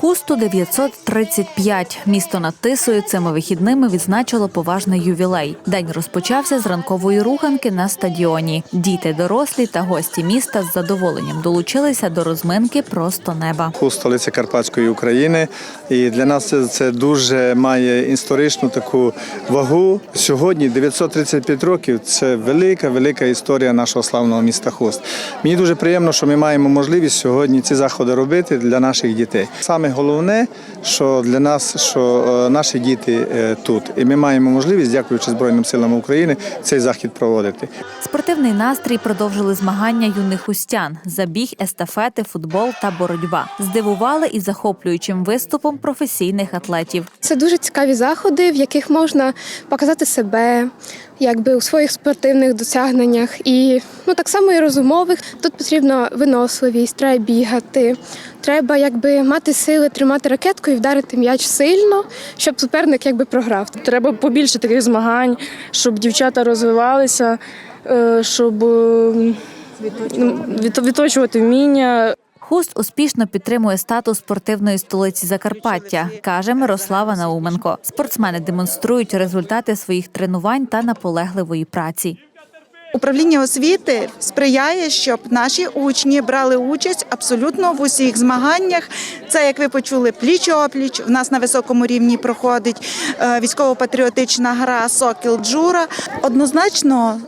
Хусту 935. Місто над Тисою цими вихідними відзначило поважний ювілей. День розпочався з ранкової руханки на стадіоні. Діти, дорослі та гості міста з задоволенням долучилися до розминки просто неба. у столиці Карпатської України. І для нас це дуже має історичну таку вагу. Сьогодні 935 років це велика, велика історія нашого славного міста Хуст. Мені дуже приємно, що ми маємо можливість сьогодні ці заходи робити для наших дітей. Саме головне, що для нас, що е, наші діти е, тут, і ми маємо можливість, дякуючи Збройним силам України, цей захід проводити. Спортивний настрій продовжили змагання юних хустян: забіг, естафети, футбол та боротьба. Здивували і захоплюючим виступом професійних атлетів. Це дуже цікаві заходи, в яких можна показати себе, якби у своїх спортивних досягненнях, і ну так само і розумових. Тут потрібна виносливість, треба бігати, треба якби мати сили тримати ракетку і вдарити м'яч сильно, щоб суперник якби програв. Треба побільше таких змагань, щоб дівчата розвивалися, е, щоб е, відточувати вміння. Хуст успішно підтримує статус спортивної столиці Закарпаття, каже Мирослава Науменко. Спортсмени демонструють результати своїх тренувань та наполегливої праці. Управління освіти сприяє, щоб наші учні брали участь абсолютно в усіх змаганнях. Це, як ви почули, пліч-опліч. У нас на високому рівні проходить е, військово-патріотична гра Сокіл Джура. Однозначно.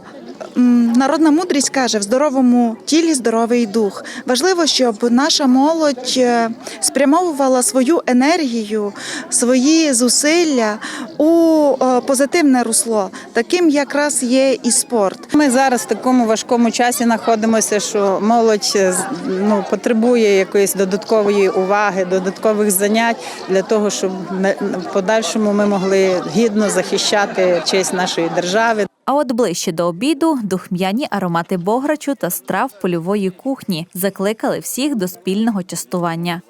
Народна мудрість каже: в здоровому тілі здоровий дух. Важливо, щоб наша молодь е, спрямовувала свою енергію, свої зусилля у е, позитивне русло. Таким якраз є і спорт. Ми зараз в такому важкому часі знаходимося, що молодь е, ну, потребує якоїсь додаткової уваги, додаткових занять для того, щоб на- в подальшому ми могли гідно захищати честь нашої держави. А от ближче до обіду духм'яні аромати бограчу та страв польової кухні закликали всіх до спільного частування.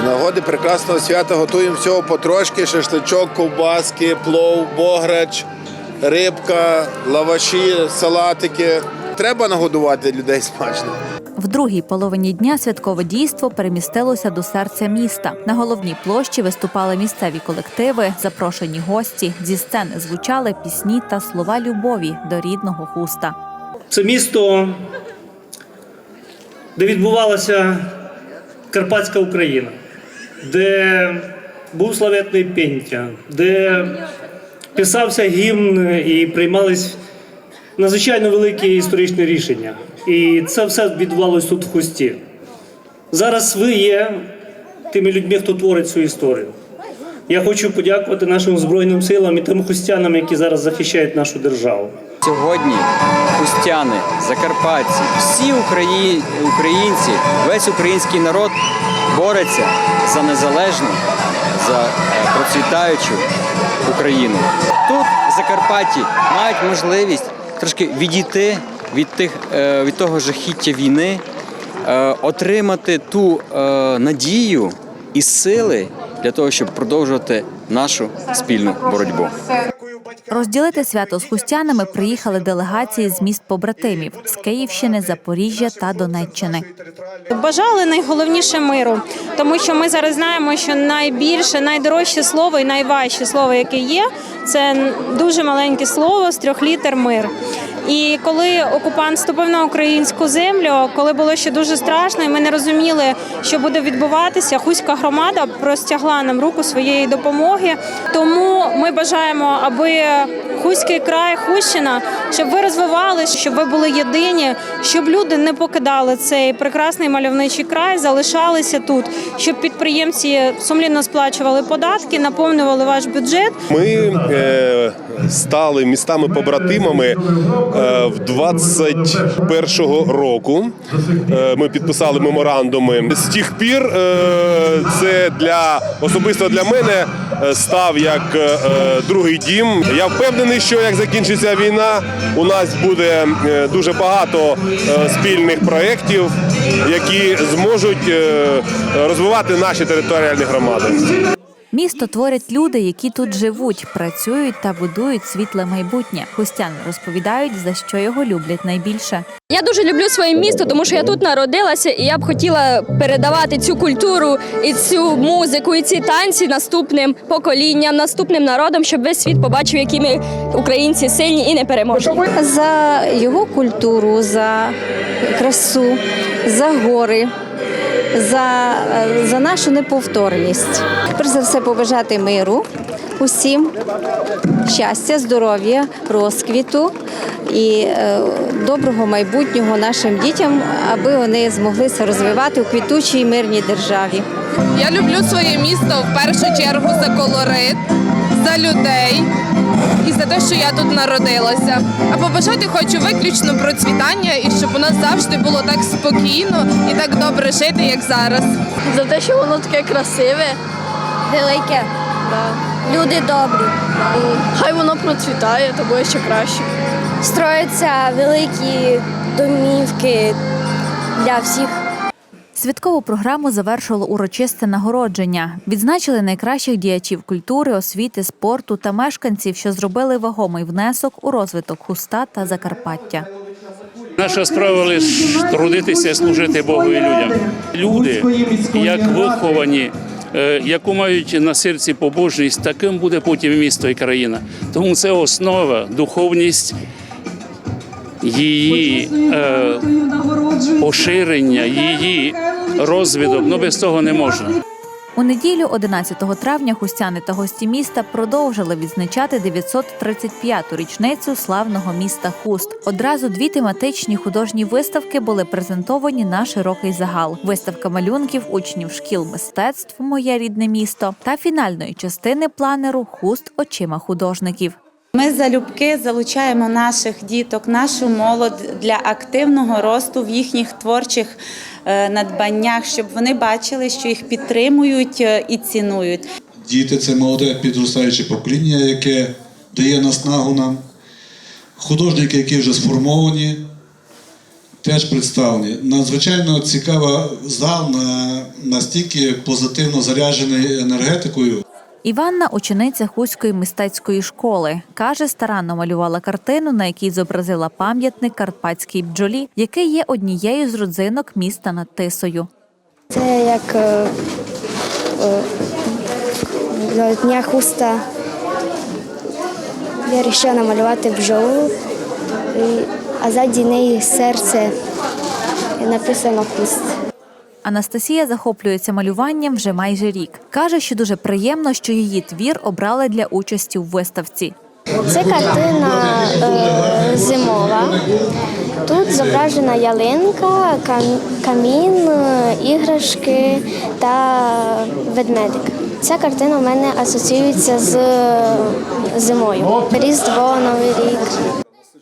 З нагоди прекрасного свята готуємо всього потрошки: шашличок, ковбаски, плов, бограч, рибка, лаваші, салатики. Треба нагодувати людей смачно. В другій половині дня святкове дійство перемістилося до серця міста. На головній площі виступали місцеві колективи, запрошені гості. Зі сцени звучали пісні та слова любові до рідного хуста. Це місто, де відбувалася Карпатська Україна, де був славетний Пентя, де писався гімн і приймались надзвичайно великі історичні рішення. І це все відбувалося тут в хусті. Зараз ви є тими людьми, хто творить цю історію. Я хочу подякувати нашим Збройним силам і тим хустянам, які зараз захищають нашу державу. Сьогодні хустяни, закарпатці, всі украї... українці, весь український народ бореться за незалежну, за е, процвітаючу Україну. Тут в Закарпатті мають можливість трошки відійти від тих е, від того жахіття війни, е, отримати ту е, надію і сили для того, щоб продовжувати нашу спільну боротьбу. Розділити свято з хустянами приїхали делегації з міст побратимів з Київщини, Запоріжжя та Донеччини. Бажали найголовніше миру, тому що ми зараз знаємо, що найбільше, найдорожче слово і найважче слово, яке є, це дуже маленьке слово з трьох літер мир. І коли окупант ступив на українську землю, коли було ще дуже страшно, і ми не розуміли, що буде відбуватися, хуська громада простягла нам руку своєї допомоги. Тому ми бажаємо, аби Хуський край, Хущина, щоб ви розвивалися, щоб ви були єдині, щоб люди не покидали цей прекрасний мальовничий край, залишалися тут, щоб підприємці сумлінно сплачували податки, наповнювали ваш бюджет. Ми е, стали містами-побратимами е, в 21-го року. Е, ми підписали меморандуми. З тих пір е, це для особисто для мене е, став як е, е, другий дім. Я впевнений, що як закінчиться війна, у нас буде е, дуже багато е, спільних проєктів, які зможуть е, розвивати наші територіальні громади. Місто творять люди, які тут живуть, працюють та будують світле майбутнє. Хустяни розповідають, за що його люблять найбільше. Я дуже люблю своє місто, тому що я тут народилася, і я б хотіла передавати цю культуру і цю музику, і ці танці наступним поколінням, наступним народам, щоб весь світ побачив, які ми українці сильні і непереможні. за його культуру, за красу, за гори, за, за нашу неповторність. Перш за все, побажати миру усім, щастя, здоров'я, розквіту і е, доброго майбутнього нашим дітям, аби вони змоглися розвивати у квітучій мирній державі. Я люблю своє місто в першу чергу за колорит, за людей і за те, що я тут народилася. А побажати хочу виключно процвітання і щоб у нас завжди було так спокійно і так добре жити, як зараз. За те, що воно таке красиве, велике. Люди добрі. Хай воно процвітає, то буде ще краще. Строяться великі домівки для всіх. Святкову програму завершило урочисте нагородження. Відзначили найкращих діячів культури, освіти, спорту та мешканців, що зробили вагомий внесок у розвиток Хуста та Закарпаття. Наша справа лише трудитися служити Богу і людям. Люди, як виховані, е, яку мають на серці побожність, таким буде потім місто і країна. Тому це основа, духовність, її е, поширення, її розвиток. Ну без того не можна. У неділю, 11 травня, хустяни та гості міста продовжили відзначати 935-ту річницю славного міста Хуст. Одразу дві тематичні художні виставки були презентовані на широкий загал: виставка малюнків учнів шкіл мистецтв Моє рідне місто та фінальної частини планеру Хуст очима художників. Ми залюбки залучаємо наших діток, нашу молодь для активного росту в їхніх творчих е, надбаннях, щоб вони бачили, що їх підтримують е, і цінують. Діти це молоде підростаюче покоління, яке дає наснагу нам. Художники, які вже сформовані, теж представлені. Надзвичайно цікава зал, настільки позитивно заряджений енергетикою. Іванна учениця Хуської мистецької школи. Каже, старанно малювала картину, на якій зобразила пам'ятник карпатській бджолі, який є однією з родзинок міста над Тисою. Це як е, до Дня Хуста я вирішила намалювати бджолу, а ззаді неї серце написано хуст. Анастасія захоплюється малюванням вже майже рік. Каже, що дуже приємно, що її твір обрали для участі у виставці. Це картина е, зимова. Тут зображена ялинка, кам- камін, е, іграшки та ведмедик. Ця картина в мене асоціюється з е, зимою. Різдво, Новий рік.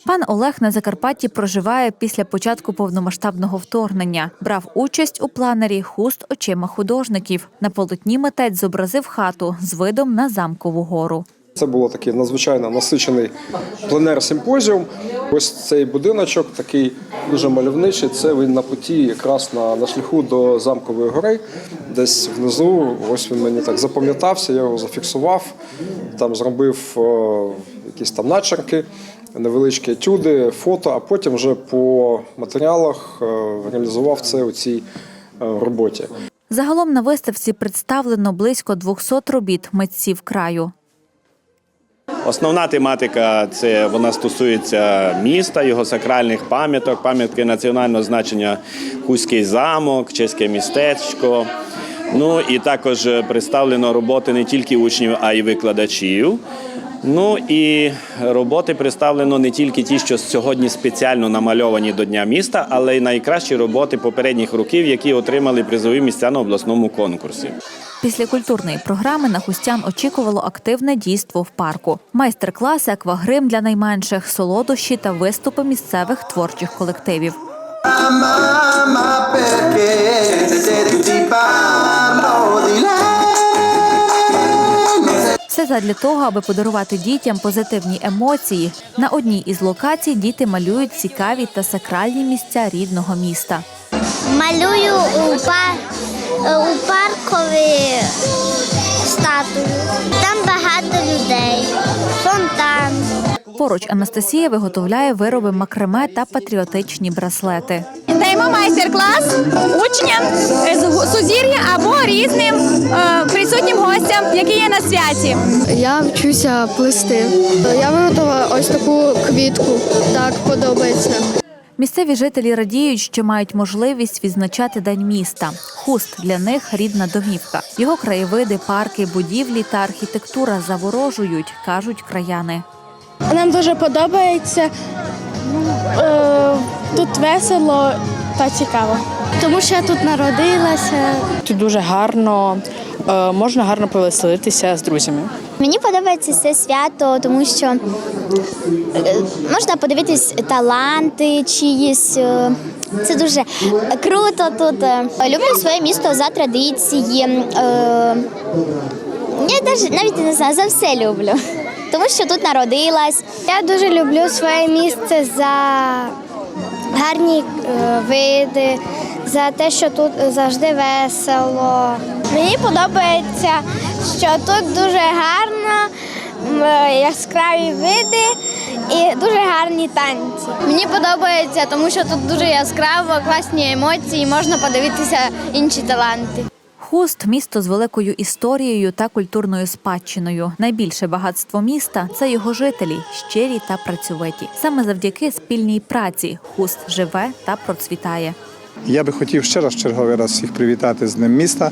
Пан Олег на Закарпатті проживає після початку повномасштабного вторгнення. Брав участь у планері Хуст очима художників. На полотні митець зобразив хату з видом на замкову гору. Це було такий надзвичайно насичений пленер симпозіум. Ось цей будиночок, такий дуже мальовничий. Це він на путі, якраз на, на шляху до замкової гори. Десь внизу. Ось він мені так запам'ятався, я його зафіксував, там зробив о, якісь там начерки, невеличкі етюди, фото, а потім вже по матеріалах е, реалізував це у цій е, роботі. Загалом на виставці представлено близько 200 робіт митців краю. Основна тематика це вона стосується міста, його сакральних пам'яток, пам'ятки національного значення Хуський замок, чеське містечко. Ну і також представлено роботи не тільки учнів, а й викладачів. Ну і роботи представлено не тільки ті, що сьогодні спеціально намальовані до Дня міста, але й найкращі роботи попередніх років, які отримали призові місця на обласному конкурсі. Після культурної програми на хустян очікувало активне дійство в парку. Майстер-класи, аквагрим для найменших, солодощі та виступи місцевих творчих колективів. Задля того, аби подарувати дітям позитивні емоції. На одній із локацій діти малюють цікаві та сакральні місця рідного міста. Малюю у, пар... Е, у паркові статую. Там багато людей, фонтан. Поруч Анастасія виготовляє вироби макраме та патріотичні браслети. Даємо майстер-клас учням з Сузір'я або різним е, присутнім гостям, які є на святі. Я вчуся плести. Я виготовила ось таку квітку. Так подобається. Місцеві жителі радіють, що мають можливість відзначати день міста. Хуст для них рідна домівка. Його краєвиди, парки, будівлі та архітектура заворожують, кажуть краяни. Нам дуже подобається. Е, Тут весело та цікаво. Тому що я тут народилася. Тут дуже гарно, е, можна гарно повеселитися з друзями. Мені подобається це свято, тому що е, можна подивитись таланти чиїсь. е, Це дуже круто тут. Люблю своє місто за традиції. Я навіть, навіть не знаю, за все люблю. Тому що тут народилась. Я дуже люблю своє місце за гарні е, види, за те, що тут завжди весело. Мені подобається, що тут дуже гарно, яскраві види і дуже гарні танці. Мені подобається, тому що тут дуже яскраво, класні емоції, можна подивитися інші таланти. Хуст місто з великою історією та культурною спадщиною. Найбільше багатство міста це його жителі, щирі та працьовиті. Саме завдяки спільній праці хуст живе та процвітає. Я би хотів ще раз черговий раз всіх привітати з Днем міста,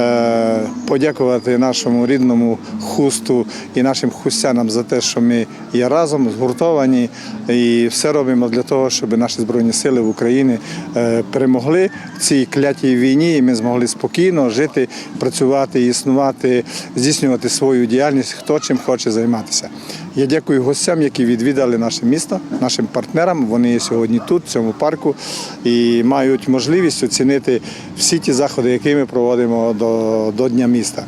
е, подякувати нашому рідному хусту і нашим хустянам за те, що ми є разом, згуртовані і все робимо для того, щоб наші збройні сили в Україні е, перемогли в цій клятій війні, і ми змогли спокійно жити, працювати, існувати, здійснювати свою діяльність, хто чим хоче займатися. Я дякую гостям, які відвідали наше місто, нашим партнерам. Вони сьогодні тут, в цьому парку, і мають можливість оцінити всі ті заходи, які ми проводимо до, до Дня міста.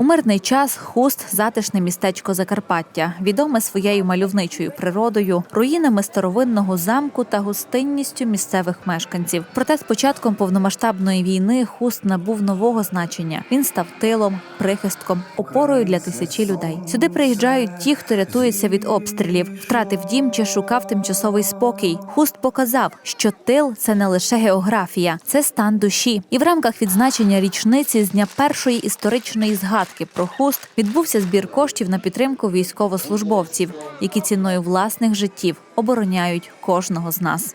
У мирний час хуст затишне містечко Закарпаття, відоме своєю мальовничою природою, руїнами старовинного замку та гостинністю місцевих мешканців. Проте з початком повномасштабної війни хуст набув нового значення. Він став тилом, прихистком, опорою для тисячі людей. Сюди приїжджають ті, хто рятується від обстрілів, втратив дім чи шукав тимчасовий спокій. Хуст показав, що тил це не лише географія, це стан душі. І в рамках відзначення річниці з дня першої історичної згадки про хуст відбувся збір коштів на підтримку військовослужбовців, які ціною власних життів обороняють кожного з нас.